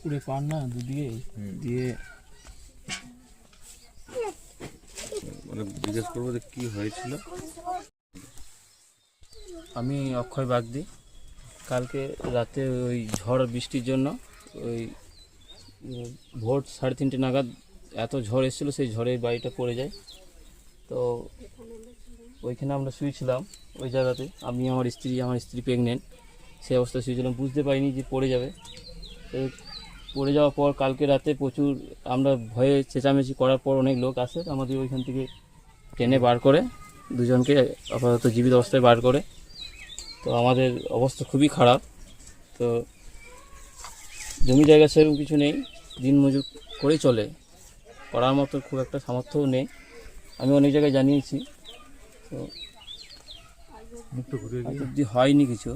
পুড়ে পান না দুদিকে দিয়ে মানে জিজ্ঞেস করব যে কি হয়েছিল? আমি অক্ষয় বাগদি। কালকে রাতে ওই ঝড় বৃষ্টির জন্য ওই ভোর সাড়ে তিনটে নাগাদ এত ঝড় এসেছিল সেই ঝড়ে বাড়িটা পড়ে যায়। তো ওইখানে আমরা শুয়েছিলাম ওই জায়গাতে। আমি আমার স্ত্রী আমার স্ত্রী প্রেগনেন্ট সেই অবস্থায় শুয়েছিলাম বুঝতে পারিনি যে পড়ে যাবে। তো পড়ে যাওয়ার পর কালকে রাতে প্রচুর আমরা ভয়ে চেঁচামেচি করার পর অনেক লোক আসে আমাদের ওইখান থেকে টেনে বার করে দুজনকে আপাতত জীবিত অবস্থায় বার করে। তো আমাদের অবস্থা খুবই খারাপ। তো জমি জায়গা সেরকম কিছু নেই দিন মজুর করেই চলে। করার মতো খুব একটা সামর্থ্যও নেই। আমি অনেক জায়গায় জানিয়েছি। তো হয়নি কিছু।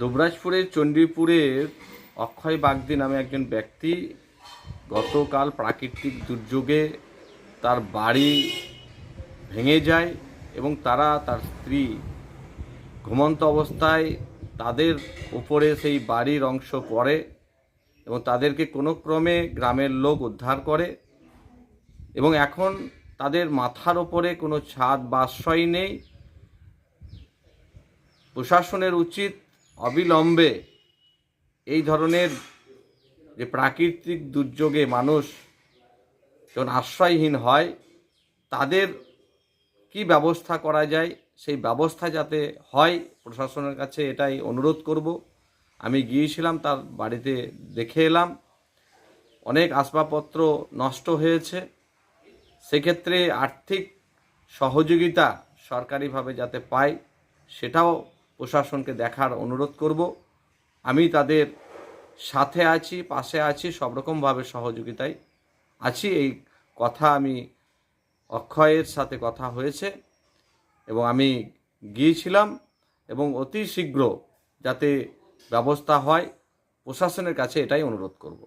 দুবরাজপুরের চণ্ডীপুরের অক্ষয় বাগদি নামে একজন ব্যক্তি গতকাল প্রাকৃতিক দুর্যোগে তার বাড়ি ভেঙে যায় এবং তারা তার স্ত্রী ঘুমন্ত অবস্থায় তাদের উপরে সেই বাড়ির অংশ পড়ে এবং তাদেরকে কোনো ক্রমে গ্রামের লোক উদ্ধার করে এবং এখন তাদের মাথার ওপরে কোনো ছাদ বা আশ্রয় নেই। প্রশাসনের উচিত অবিলম্বে এই ধরনের যে প্রাকৃতিক দুর্যোগে মানুষ যখন আশ্রয়হীন হয়, তাদের কি ব্যবস্থা করা যায়? সেই ব্যবস্থা যাতে হয়, প্রশাসনের কাছে এটাই অনুরোধ করব। আমি গিয়েছিলাম, তার বাড়িতে দেখে এলাম। অনেক আসবাবপত্র নষ্ট হয়েছে। সেক্ষেত্রে আর্থিক সহযোগিতা সরকারিভাবে যাতে পায়, সেটাও প্রশাসনকে দেখার অনুরোধ করব। আমি তাদের সাথে আছি, পাশে আছি, সব রকমভাবে সহযোগিতায় আছি। এই কথা আমি অক্ষয়ের সাথে কথা হয়েছে এবং আমি গিয়েছিলাম এবং অতি শীঘ্র যাতে ব্যবস্থা হয়, প্রশাসনের কাছে এটাই অনুরোধ করব।